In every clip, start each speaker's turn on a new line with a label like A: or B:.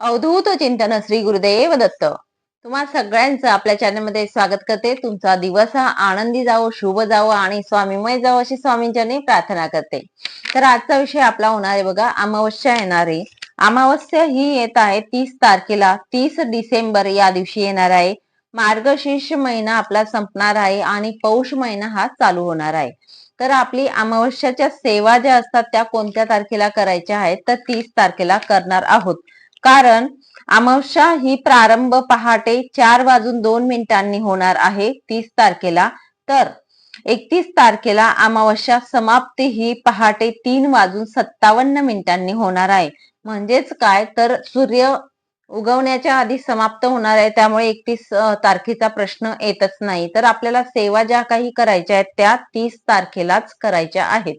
A: अवधूत चिंतन श्री गुरुदेव दत्त. तुम्हा सगळ्यांचं आपल्या चॅनलमध्ये स्वागत करते. तुमचा दिवस हा आनंदी जावो शुभ जावो आणि स्वामीमय जावो अशी स्वामींच्यानी प्रार्थना करते. तर आजचा विषय आपला होणार आहे बघा अमावस्या येणार. आहे अमावस्या ही येत आहे तीस तारखेला. तीस डिसेंबर या दिवशी येणार आहे. मार्गशीर्ष महिना आपला संपणार आहे आणि पौष महिना हा चालू होणार आहे. तर आपली अमावस्याच्या सेवा ज्या असतात त्या कोणत्या तारखेला करायच्या आहेत तर तीस तारखेला करणार आहोत. कारण अमावस्या ही प्रारंभ पहाटे चार वाजून दोन मिनिटांनी होणार आहे तीस तारखेला. तर एकतीस तारखेला अमावस्या समाप्ती ही पहाटे तीन वाजून सत्तावन्न मिनिटांनी होणार आहे. म्हणजेच काय? तर सूर्य उगवण्याच्या आधी समाप्त होणार आहे त्यामुळे एकतीस तारखेचा प्रश्न येतच नाही. तर आपल्याला सेवा ज्या काही करायच्या आहेत त्या तीस तारखेलाच करायच्या आहेत.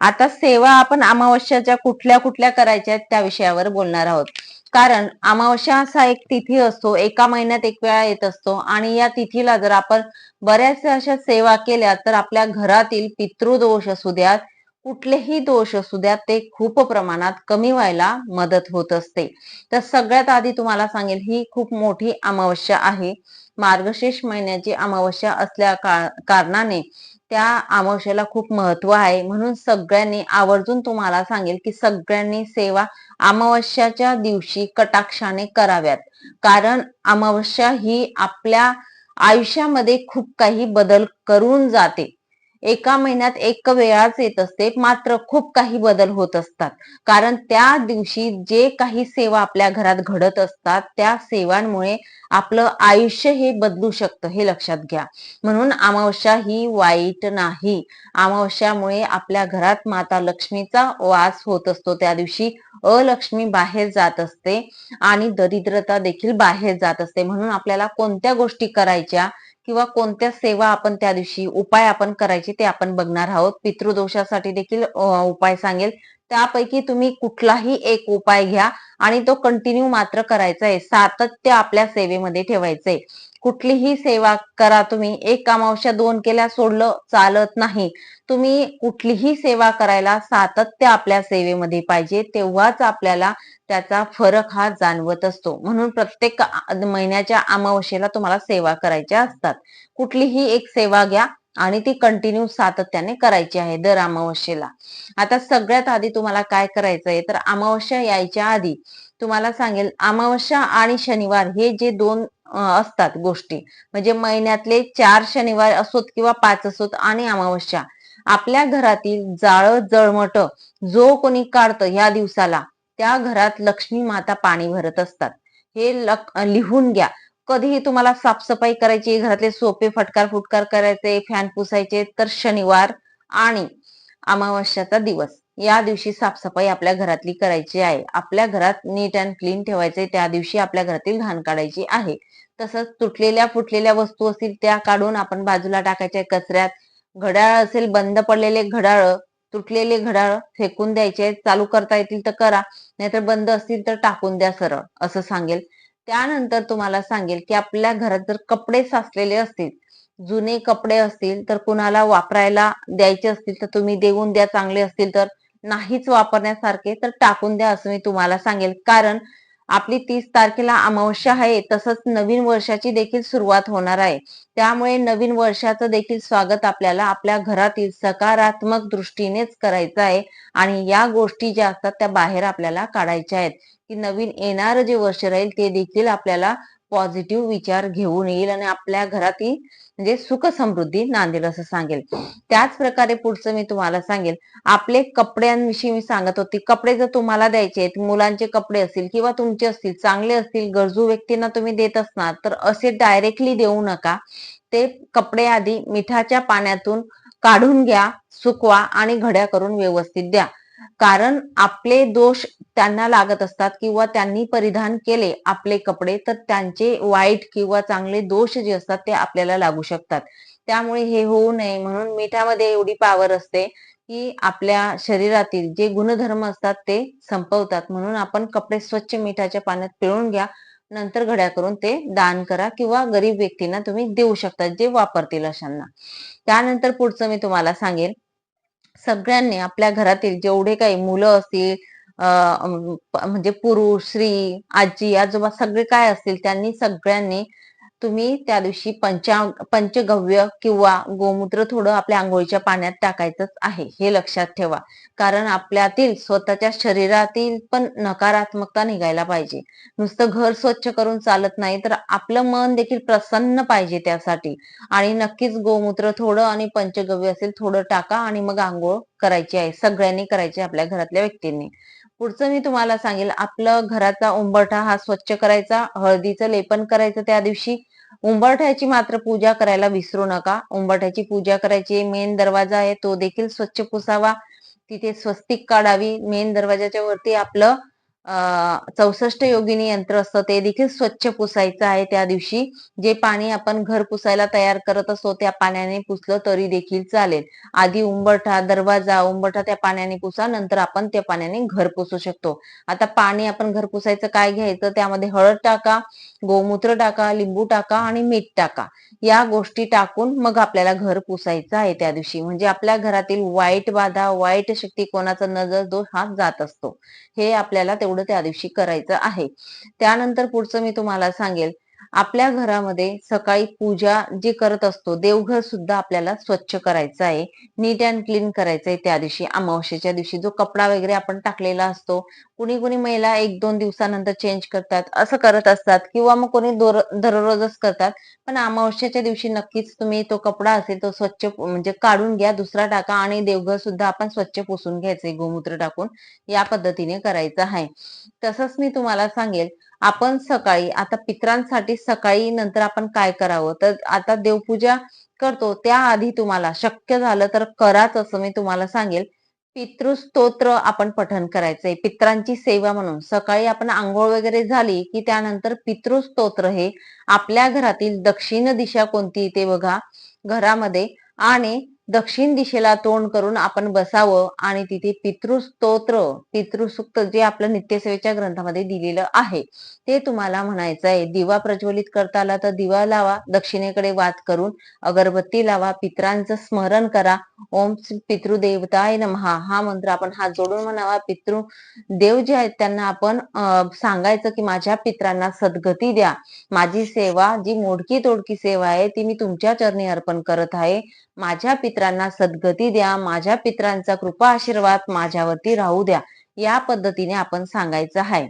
A: आता सेवा आपण अमावस्याच्या कुठल्या कुठल्या करायच्या आहेत त्या विषयावर बोलणार आहोत. कारण अमावस्या असा एक तिथी असतो एका महिन्यात एक वेळा येत असतो आणि या तिथीला जर आपण बऱ्याचशा अशा सेवा केल्या तर आपल्या घरातील पितृदोष असू द्यात कुठलेही दोष असू द्यात ते खूप प्रमाणात कमी व्हायला मदत होत असते. तर सगळ्यात आधी तुम्हाला सांगेल ही खूप मोठी अमावस्या आहे. मार्गशीर्ष महिन्याची अमावस्या असल्या कारणाने त्या अमावस्याला खूप महत्त्व आहे. म्हणून सगळ्यांनी आवर्जून तुम्हाला सांगेल की सगळ्यांनी सेवा अमावस्याच्या दिवशी कटाक्षाने कराव्यात. कारण अमावस्या ही आपल्या आयुष्यामध्ये खूप काही बदल करून जाते. एका महिन्यात एक वेळाच येत असते मात्र खूप काही बदल होत असतात. कारण त्या दिवशी जे काही सेवा आपल्या घरात घडत असतात त्या सेवांमुळे आपलं आयुष्य हे बदलू शकतं हे लक्षात घ्या. म्हणून अमावस्या ही वाईट नाही. अमावस्यामुळे आपल्या घरात माता लक्ष्मीचा वास होत असतो. त्या दिवशी अलक्ष्मी बाहेर जात असते आणि दरिद्रता देखील बाहेर जात असते. म्हणून आपल्याला कोणत्या गोष्टी करायच्या किंवा कोणत्या सेवा आपण त्या दिवशी उपाय आपण करायचे ते आपण बघणार आहोत. पितृदोषासाठी देखील उपाय सांगेल. त्यापैकी तुम्ही कुठलाही एक उपाय घ्या आणि तो कंटिन्यू मात्र करायचा आहे सातत्य आपल्या सेवेमध्ये ठेवायचंय. कुठलीही सेवा करा. तुम्ही एक अमावस्या दोन केल्या सोडलं चालत नाही. तुम्ही कुठलीही सेवा करायला सातत्य आपल्या सेवेमध्ये पाहिजे तेव्हाच आपल्याला त्याचा फरक हा जाणवत असतो. म्हणून प्रत्येक महिन्याच्या अमावस्येला तुम्हाला सेवा करायच्या असतात. कुठलीही एक सेवा घ्या आणि ती कंटिन्यू सातत्याने करायची आहे दर अमावस्येला. आता सगळ्यात आधी तुम्हाला काय करायचं आहे? तर अमावस्या यायच्या आधी तुम्हाला सांगेल अमावस्या आणि शनिवार हे जे दोन असतात गोष्टी. म्हणजे महिन्यातले चार शनिवार असोत किंवा पाच असोत आणि अमावस्या. आपल्या घरातील जाळ जळमट जो कोणी काढत या दिवसाला त्या घरात लक्ष्मी माता पाणी भरत असतात. हे लिहून घ्या. कधीही तुम्हाला साफसफाई करायची घरातले सोपे फटकार फुटकार करायचे फॅन पुसायचे तर शनिवार आणि अमावस्याचा दिवस. या दिवशी साफसफाई आपल्या घरातली करायची आहे. आपल्या घरात नीट अँड क्लीन ठेवायचे त्या दिवशी आपल्या घरातील घाण काढायची आहे. तसंच तुटलेल्या फुटलेल्या वस्तू असतील त्या काढून आपण बाजूला टाकायच्या कचऱ्यात. घड्याळ असेल बंद पडलेले घड्याळ तुटलेले घड्याळ फेकून द्यायचे चालू करता येतील तर करा नाहीतर बंद असतील तर टाकून द्या सरळ असं सांगेल. त्यानंतर तुम्हाला सांगेल की आपल्या घरात जर कपडे साचलेले असतील जुने कपडे असतील तर कुणाला वापरायला द्यायचे असतील तर तुम्ही देऊन द्या चांगले असतील तर. नाहीच वापरण्यासारखे तर टाकून द्या असं मी तुम्हाला सांगेल. कारण आपली तीस तारखेला अमावस्या आहे तसंच नवीन वर्षाची देखील सुरुवात होणार आहे. त्यामुळे नवीन वर्षाचं देखील स्वागत आपल्याला आपल्या घरातील सकारात्मक दृष्टीनेच करायचं आहे आणि या गोष्टी ज्या असतात त्या बाहेर आपल्याला काढायच्या आहेत. की नवीन येणार जे वर्ष राहील ते देखील आपल्याला पॉझिटिव्ह विचार घेऊन येईल आणि आपल्या घरातील म्हणजे सुख समृद्धी नांदेल असं सांगेल. त्याच प्रकारे पुढचं मी तुम्हाला सांगेल. आपले कपड्यांविषयी मी सांगत होती. कपडे जर तुम्हाला द्यायचे आहेत मुलांचे कपडे असतील किंवा तुमचे असतील चांगले असतील गरजू व्यक्तींना तुम्ही देत असणार तर असे डायरेक्टली देऊ नका. ते कपडे आधी मिठाच्या पाण्यातून काढून घ्या सुकवा आणि घड्या करून व्यवस्थित द्या. कारण आपले दोष त्यांना लागत असतात किंवा त्यांनी परिधान केले आपले कपडे तर त्यांचे वाईट किंवा चांगले दोष जे असतात ते आपल्याला लागू शकतात. त्यामुळे हे होऊ नये म्हणून मिठामध्ये एवढी पावर असते की आपल्या शरीरातील जे गुणधर्म असतात ते संपवतात. म्हणून आपण कपडे स्वच्छ मिठाच्या पाण्यात पिळून घ्या. नंतर घड्या करून ते दान करा किंवा गरीब व्यक्तींना तुम्ही देऊ शकता जे वापरतील अशांना. त्यानंतर पुढचं मी तुम्हाला सांगेन. सगळ्यांनी आपल्या घरातील जेवढे काही मुलं असतील म्हणजे पुरुष स्त्री आजी आजोबा सगळे काय असतील त्यांनी सगळ्यांनी तुम्ही त्या दिवशी पंचा पंचगव्य किंवा गोमूत्र थोडं आपल्या आंघोळीच्या पाण्यात टाकायचंच आहे हे लक्षात ठेवा. कारण आपल्यातील स्वतःच्या शरीरातील पण नकारात्मकता निघायला पाहिजे. नुसतं घर स्वच्छ करून चालत नाही तर आपलं मन देखील प्रसन्न पाहिजे त्यासाठी. आणि नक्कीच गोमूत्र थोडं आणि पंचगव्य असेल थोडं टाका आणि मग आंघोळ करायची आहे सगळ्यांनी करायची आपल्या घरातल्या व्यक्तींनी. पुढचं मी तुम्हाला सांगेल आपलं घराचा उंबरठा हा स्वच्छ करायचा हळदीचं लेपन करायचं त्या दिवशी. उंबरठ्याची मात्र पूजा करायला विसरू नका. उंबरठ्याची पूजा करायची मेन दरवाजा आहे तो देखील स्वच्छ पुसावा. तिथे स्वस्तिक काढावी. मेन दरवाजाच्या वरती आपलं चौसष्ट योगिनी यंत्र असतं ते देखील स्वच्छ पुसायचं आहे त्या दिवशी. जे पाणी आपण घर पुसायला तयार करत असतो त्या पाण्याने पुसलं तरी देखील चालेल. आधी उंबरठा दरवाजा उंबरठा त्या पाण्याने पुसा नंतर आपण त्या पाण्याने घर पुसू शकतो. आता पाणी आपण घर पुसायचं काय घ्यायचं? त्यामध्ये हळद टाका गोमूत्र टाका लिंबू टाका आणि मीठ टाका. या गोष्टी टाकून मग आपल्याला घर पुसायचं आहे त्या दिवशी. म्हणजे आपल्या घरातील वाईट बाधा वाईट शक्ती कोणाचा नजर दोष हा जात असतो. हे आपल्याला तेवढं त्या दिवशी करायचं आहे. त्यानंतर पुढचं मी तुम्हाला सांगेल. आपल्या घरामध्ये सकाळी पूजा जी करत असतो देवघर सुद्धा आपल्याला स्वच्छ करायचं आहे. नीट अँड क्लीन करायचं आहे त्या दिवशी अमावस्येच्या दिवशी जो कपडा वगैरे आपण टाकलेला असतो कुणी कुणी महिला एक दोन दिवसानंतर चेंज करतात असं करत असतात किंवा मग कोणी दररोजच करतात. पण अमावस्येच्या दिवशी नक्कीच तुम्ही तो कपडा असेल तो स्वच्छ म्हणजे काढून घ्या दुसरा टाका आणि देवघर सुद्धा आपण स्वच्छ पुसून घ्यायचे गोमूत्र टाकून या पद्धतीने करायचं आहे. तसंच मी तुम्हाला सांगेल आपण सकाळी आता पित्रांसाठी सकाळी नंतर आपण काय करावं? तर आता देवपूजा करतो त्याआधी तुम्हाला शक्य झालं तर कराच असं मी तुम्हाला सांगेल. पितृस्तोत्र आपण पठन करायचंय पित्रांची सेवा म्हणून. सकाळी आपण आंघोळ वगैरे झाली की त्यानंतर पितृस्तोत्र हे आपल्या घरातील दक्षिण दिशा कोणती ते बघा घरामध्ये. आणि दक्षिण दिशेला तोंड करून आपण बसावं आणि तिथे पितृस्तोत्र पितृसुक्त जे आपलं नित्यसेवेच्या ग्रंथामध्ये दिलेलं आहे ते तुम्हाला म्हणायचं आहे. दिवा प्रज्वलित करता आला तर दिवा लावा दक्षिणेकडे वात करून अगरबत्ती लावा पित्रांचं स्मरण करा. ओम पितृदेवताय नमहा. हा मंत्र आपण हात जोडून म्हणावा. पितृ देव जे आहेत त्यांना आपण सांगायचं की माझ्या पित्रांना सद्गती द्या. माझी सेवा जी मोडकी तोडकी सेवा आहे ती मी तुमच्या चरणी अर्पण करत आहे. माझ्या पित्रांना सद्गती द्या माझ्या पित्रांचा कृपा आशीर्वाद माझ्यावरती राहू द्या या पद्धतीने आपण सांगायचं आहे.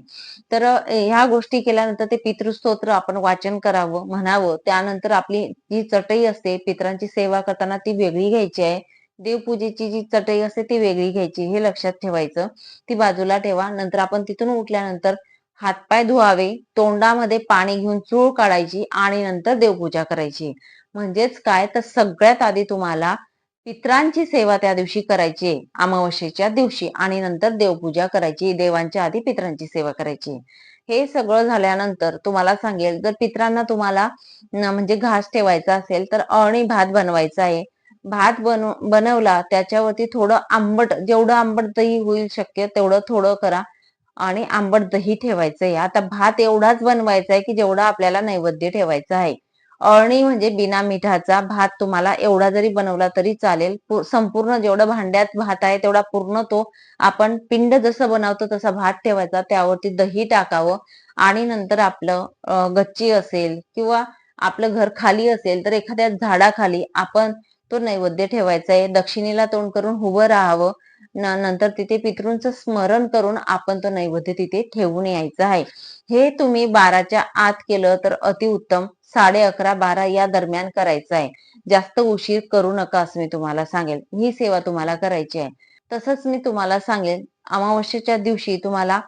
A: तर ह्या गोष्टी केल्यानंतर ते पितृस्तोत्र आपण वाचन करावं म्हणावं. त्यानंतर आपली जी चटई असते पित्रांची सेवा करताना ती वेगळी घ्यायची आहे. देवपूजेची जी चटई असते ती वेगळी घ्यायची हे लक्षात ठेवायचं. ती बाजूला ठेवा. नंतर आपण तिथून उठल्यानंतर हातपाय धुवावे तोंडामध्ये पाणी घेऊन चूळ काढायची आणि नंतर देवपूजा करायची. म्हणजेच काय? तर सगळ्यात आधी तुम्हाला पित्रांची सेवा त्या दिवशी करायची अमावस्येच्या दिवशी आणि नंतर देवपूजा करायची देवांच्या आधी पित्रांची सेवा करायची. हे सगळं झाल्यानंतर तुम्हाला सांगेल जर पित्रांना तुम्हाला म्हणजे घास ठेवायचा असेल तर अळणी भात बनवायचा आहे. भात बनव बनवला त्याच्यावरती थोडं आंबट जेवढं आंबट दही होईल शक्य तेवढं थोडं करा आणि आंबट दही ठेवायचंय. आता भात एवढाच बनवायचा आहे की जेवढा आपल्याला नैवेद्य ठेवायचा आहे. अळणी म्हणजे बिना मिठाचा भात तुम्हाला एवढा जरी बनवला तरी चालेल. संपूर्ण जेवढं भांड्यात भात आहे तेवढा पूर्ण तो आपण पिंड जसं बनवतो तसा भात ठेवायचा त्यावरती दही टाकावं आणि नंतर आपलं गच्ची असेल किंवा आपलं घर खाली असेल तर एखाद्या झाडाखाली आपण तो नैवेद्य ठेवायचा आहे दक्षिणेला तोंड करून उभं राहावं. नंतर तिथे पितृंचं स्मरण करून आपण तो नैवेद्य तिथे ठेवून यायचं आहे. हे तुम्ही बाराच्या आत केलं तर अतिउत्तम साडे अकरा बारा या दरम्यान करायचं आहे. जास्त उशीर करू नका असं मी तुम्हाला सांगेल ही सेवा तुम्हाला करायची आहे. तसंच मी तुम्हाला सांगेल अमावस्येच्या दिवशी तुम्हाला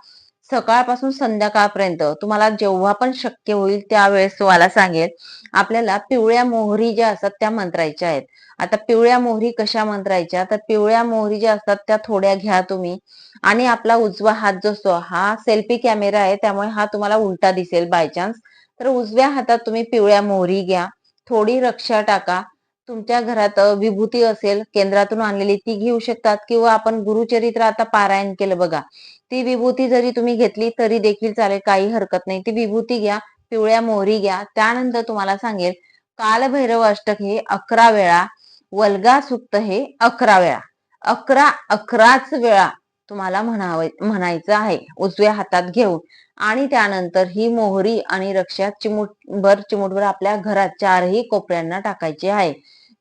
A: सकाळपासून संध्याकाळपर्यंत तुम्हाला जेव्हा पण शक्य होईल त्यावेळेस तुम्हाला सांगेल. आपल्याला पिवळ्या मोहरी ज्या असतात त्या मंत्रायच्या आहेत. आता पिवळ्या मोहरी कशा मंत्रायच्या? तर पिवळ्या मोहरी ज्या असतात त्या थोड्या घ्या तुम्ही. आणि आपला उजवा हात जो असतो हा सेल्फी कॅमेरा आहे त्यामुळे हा तुम्हाला उलटा दिसेल बाय चान्स तर उजव्या हातात तुम्ही पिवळ्या मोहरी घ्या. थोडी रक्षा टाका. तुमच्या घरात विभूती असेल केंद्रातून आणलेली ती घेऊ शकतात किंवा आपण गुरुचरित्र आता पारायण केलं बघा. ती विभूती जरी तुम्ही घेतली तरी देखील चालेल काही हरकत नाही. ती विभूती घ्या पिवळ्या मोहरी घ्या त्यानंतर तुम्हाला सांगेल कालभैरव अष्टक हे अकरा वेळा वल्गा सुक्त हे अकरा वेळा. अकरा अकराच वेळा तुम्हाला म्हणाव म्हणायचं आहे उजव्या हातात घेऊन. आणि त्यानंतर ही मोहरी आणि रक्षा चिमूटभर चिमूटभर आपल्या घरात चारही कोपऱ्यांना टाकायची आहे.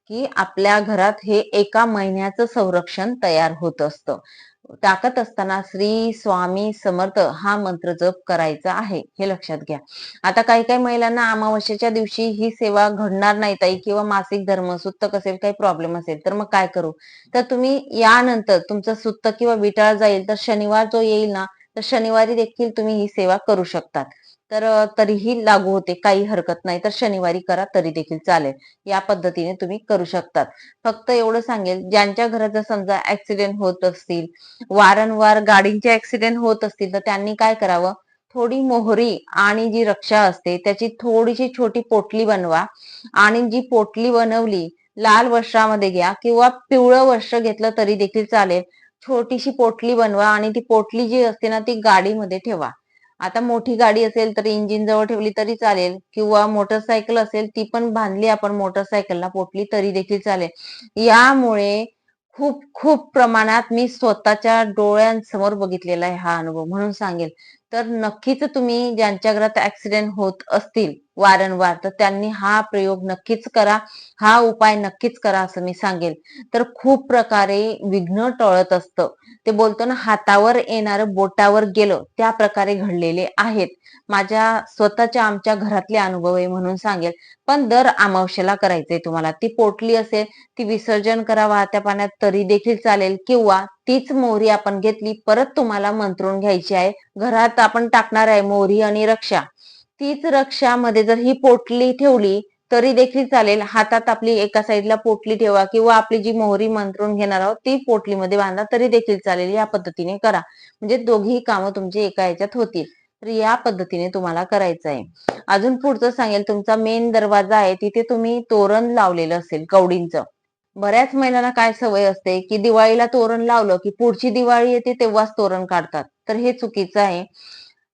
A: की आपल्या घरात हे एका महिन्याचं संरक्षण तयार होत असतं. टाकत असताना श्री स्वामी समर्थ हा मंत्र जप करायचा आहे हे लक्षात घ्या. आता काही काही महिलांना अमावस्येच्या दिवशी ही सेवा घडणार नाही ताई किंवा मासिक धर्म सुत्तक असेल काही प्रॉब्लेम असेल तर मग काय करू? तर तुम्ही यानंतर तुमचं सुत्त किंवा विटाळ जाईल तर शनिवार जो येईल ना तर शनिवारी देखील तुम्ही ही सेवा करू शकतात. तर तरीही लागू होते. काही हरकत नाही. तर शनिवारी करा तरी देखील चालेल. या पद्धतीने तुम्ही करू शकतात. फक्त एवढं सांगेल ज्यांच्या घरात जर समजा ऍक्सिडेंट होत असतील वारंवार गाडींचे ऍक्सिडेंट होत असतील तर त्यांनी काय करावं? थोडी मोहरी आणि जी रक्षा असते त्याची थोडीशी छोटी पोटली बनवा आणि जी पोटली बनवली लाल वस्त्रामध्ये घ्या किंवा पिवळं वस्त्र घेतलं तरी देखील चालेल. छोटीशी पोटली बनवा आणि ती पोटली जी असते ना ती गाडीमध्ये ठेवा. आता मोठी गाडी असेल तर इंजिन जवळ ठेवली तरी चालेल. किंवा मोटरसायकल असेल ती पण बांधली आपण मोटरसायकलला पोटली तरी देखील चालेल. यामुळे खूप खूप प्रमाणात मी स्वतःच्या डोळ्यांसमोर बघितलेला आहे हा अनुभव. म्हणून सांगेल तर नक्कीच तुम्ही ज्यांच्या घरात ऍक्सिडेंट होत असतील वारंवार तर त्यांनी हा प्रयोग नक्कीच करा. हा उपाय नक्कीच करा असं मी सांगेल. तर खूप प्रकारे विघ्न टळत असतं. ते बोलतो ना हातावर येणार बोटावर गेलं त्या प्रकारे घडलेले आहेत. माझ्या स्वतःच्या आमच्या घरातले अनुभव आहे म्हणून सांगेल. पण दर अमावश्याला करायचंय तुम्हाला. ती पोटली असेल ती विसर्जन करा वाहत्या पाण्यात तरी देखील चालेल किंवा तीच मोहरी आपण घेतली परत तुम्हाला मंत्रून घ्यायची आहे. घरात आपण टाकणार आहे मोहरी आणि रक्षा. तीच रक्षामध्ये जर ही पोटली ठेवली तरी देखील चालेल. हातात आपली एका साईडला पोटली ठेवा किंवा आपली जी मोहरी मंत्रून घेणार आहोत ती पोटलीमध्ये बांधा तरी देखील चालेल. या पद्धतीने करा. म्हणजे दोघी कामं तुमची एका याच्यात होतील. तर या पद्धतीने तुम्हाला करायचं आहे. अजून पुढचं सांगेल तुमचा मेन दरवाजा आहे तिथे तुम्ही तोरण लावलेलं असेल कवडींचं. बऱ्याच महिलांना काय सवय असते की दिवाळीला तोरण लावलं की पुढची दिवाळी येते तेव्हाच तोरण काढतात. तर हे चुकीचं आहे.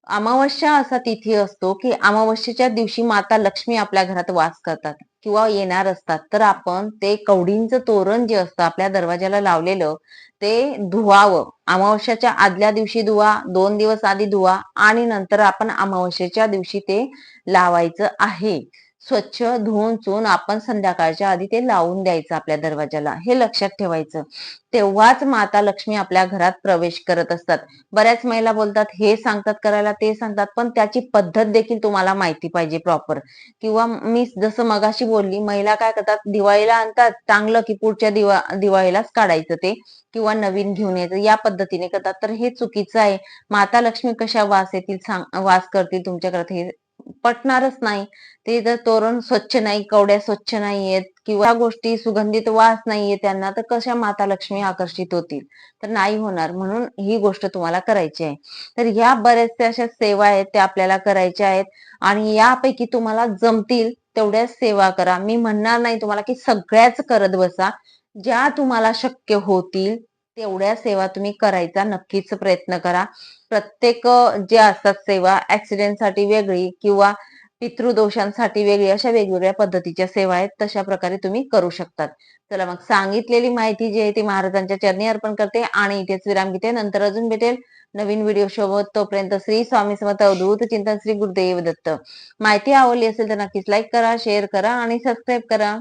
A: अमावस्या असा तिथी असतो की अमावस्येच्या दिवशी माता लक्ष्मी आपल्या घरात वास करतात किंवा येणार असतात. तर आपण ते कवडींचं तोरण जे असतं आपल्या दरवाजाला लावलेलं ते धुवावं. अमावस्याच्या आदल्या दिवशी धुवा दोन दिवस आधी धुवा आणि नंतर आपण अमावस्येच्या दिवशी ते लावायचं आहे. स्वच्छ धुवून चून आपण संध्याकाळच्या आधी ते लावून द्यायचं आपल्या दरवाजाला हे लक्षात ठेवायचं. तेव्हाच माता लक्ष्मी आपल्या घरात प्रवेश करत असतात. बऱ्याच महिला बोलतात हे सांगतात करायला ते सांगतात. पण त्याची पद्धत देखील तुम्हाला माहिती पाहिजे प्रॉपर किंवा मी जसं मगाशी बोलली महिला काय करतात दिवाळीला आणतात चांगलं की पुढच्या दिवा दिवाळीलाच काढायचं ते किंवा नवीन घेऊन यायचं या पद्धतीने करतात. तर हे चुकीचं आहे. माता लक्ष्मी कशा वास येतील सांग वास करतील तुमच्या घरात हे पटणारच नाही. ते जर तोरण स्वच्छ नाही कवड्या स्वच्छ नाहीयेत किंवा गोष्टी सुगंधित वास नाहीये त्यांना तर कशा माता लक्ष्मी आकर्षित होतील? तर नाही होणार. म्हणून ही गोष्ट तुम्हाला करायची आहे. तर ह्या बऱ्याचशा अशा सेवा आहेत त्या आपल्याला करायच्या आहेत आणि यापैकी तुम्हाला जमतील तेवढ्या सेवा करा. मी म्हणणार नाही तुम्हाला की सगळ्याच करत बसा. ज्या तुम्हाला शक्य होतील तेवढ्या सेवा तुम्ही करायचा. नक्कीच प्रयत्न करा. प्रत्येक जे असतात सेवा ऍक्सिडेंटसाठी वेगळी किंवा पितृदोषांसाठी वेगळी अशा वेगवेगळ्या पद्धतीच्या सेवा आहेत तशा प्रकारे तुम्ही करू शकतात. चला मग सांगितलेली माहिती जी आहे ती महाराजांच्या चरणी अर्पण करते आणि इथेच विराम घेते. नंतर अजून भेटेल नवीन व्हिडिओ सोबत तोपर्यंत श्री स्वामी समर्थ अवधूत चिंतन श्री गुरुदेव दत्त. माहिती आवडली असेल तर नक्कीच लाईक करा शेअर करा आणि सबस्क्राईब करा.